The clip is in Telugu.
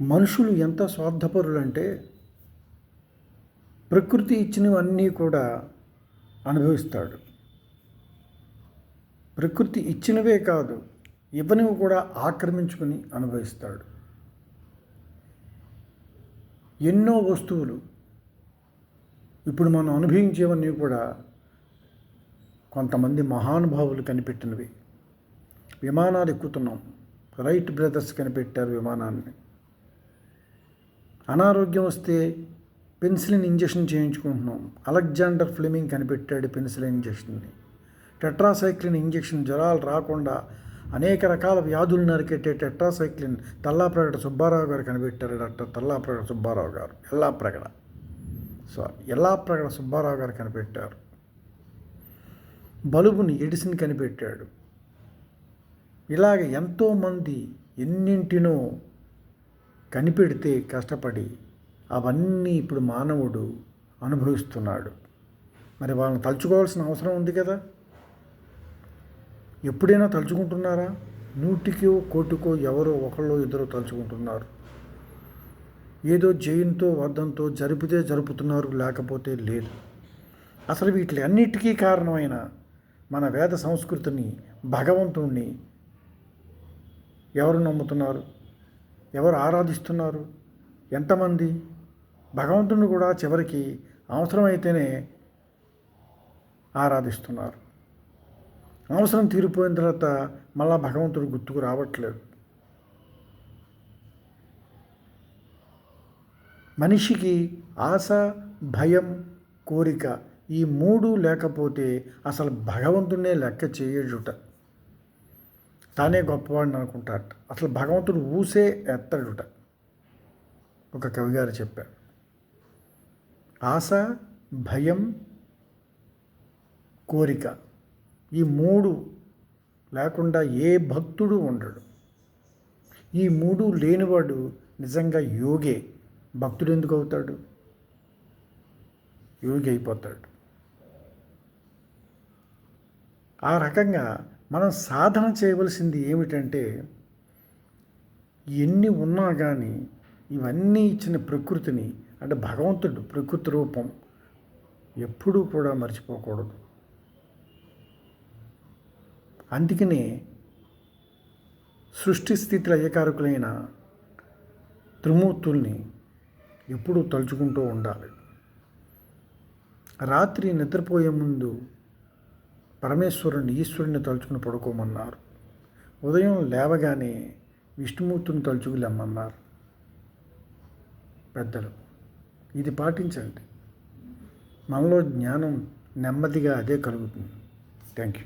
మనుషులు ఎంత స్వార్థపరులంటే ప్రకృతి ఇచ్చినవన్నీ కూడా అనుభవిస్తాడు. ప్రకృతి ఇచ్చినవే కాదు ఇవ్వనివి కూడా ఆక్రమించుకుని అనుభవిస్తాడు. ఎన్నో వస్తువులు ఇప్పుడు మనం అనుభవించేవన్నీ కూడా కొంతమంది మహానుభావులు కనిపెట్టినవి. విమానాలు ఎక్కుతున్నాం. రైట్ బ్రదర్స్ కనిపెట్టారు విమానాన్ని. అనారోగ్యం వస్తే పెన్సిలిన్ ఇంజెక్షన్ చేయించుకుంటున్నాం. అలెగ్జాండర్ ఫ్లెమింగ్ కనిపెట్టాడు పెన్సిలిన్ ఇంజెక్షన్ని. టెట్రాసైక్లిన్ ఇంజెక్షన్ జ్వరాలు రాకుండా అనేక రకాల వ్యాధులు నరికెట్టే టెట్రాసైక్లిన్ తల్లాప్రగడ సుబ్బారావు గారు కనిపెట్టారు డాక్టర్ తల్లాప్రగడ సుబ్బారావు గారు. ఎల్లాప్రగడ సారీ ఎల్లాప్రగడ సుబ్బారావు గారు కనిపెట్టారు. బలుబుని ఎడిసిన్ కనిపెట్టాడు. ఇలాగ ఎంతోమంది ఎన్నింటినో కనిపెడితే కష్టపడి అవన్నీ ఇప్పుడు మానవుడు అనుభవిస్తున్నాడు. మరి వాళ్ళని తలుచుకోవాల్సిన అవసరం ఉంది కదా? ఎప్పుడైనా తలుచుకుంటున్నారా? నూటికో కోటికో ఎవరో ఒకళ్ళో ఇద్దరు తలుచుకుంటున్నారు. ఏదో జయంతో వర్ధంతో జరిపితే జరుపుతున్నారు లేకపోతే లేదు. అసలు వీటి అన్నిటికీ కారణమైన మన వేద సంస్కృతిని భగవంతుణ్ణి ఎవరు నమ్ముతున్నారు? ఎవరు ఆరాధిస్తున్నారు? ఎంతమంది? భగవంతుని కూడా చివరికి అవసరమైతేనే ఆరాధిస్తున్నారు. అవసరం తీరిపోయిన తర్వాత మళ్ళా భగవంతుడు గుర్తుకు రావట్లేదు. మనిషికి ఆశ భయం కోరిక ఈ మూడు లేకపోతే అసలు భగవంతుడినే లెక్క చేయడుట తానే గొప్పవాడిని అనుకుంటాట అసలు భగవంతుడు ఊసే ఎత్తడుట. ఒక కవి గారు చెప్పారు. ఆశ భయం కోరిక ఈ మూడు లేకుండా ఏ భక్తుడు ఉండడు. ఈ మూడు లేనివాడు నిజంగా యోగే. భక్తుడు ఎందుకు అవుతాడు? యోగి అయిపోతాడు. ఆ రకంగా మనం సాధన చేయవలసింది ఏమిటంటే ఎన్ని ఉన్నా కానీ ఇవన్నీ ఇచ్చిన ప్రకృతిని అంటే భగవంతుడు ప్రకృతి రూపం ఎప్పుడూ కూడా మర్చిపోకూడదు. అందుకనే సృష్టి స్థితి ఏకారకులైన త్రిమూర్తుల్ని ఎప్పుడూ తలుచుకుంటూ ఉండాలి. రాత్రి నిద్రపోయే ముందు పరమేశ్వరుని ఈశ్వరుని తలుచుకుని పడుకోమన్నారు. ఉదయం లేవగానే విష్ణుమూర్తిని తలుచుకు లెమ్మన్నారు పెద్దలు ఇది పాటించండి. మనలో జ్ఞానం నెమ్మదిగా అదే కలుగుతుంది. Thank you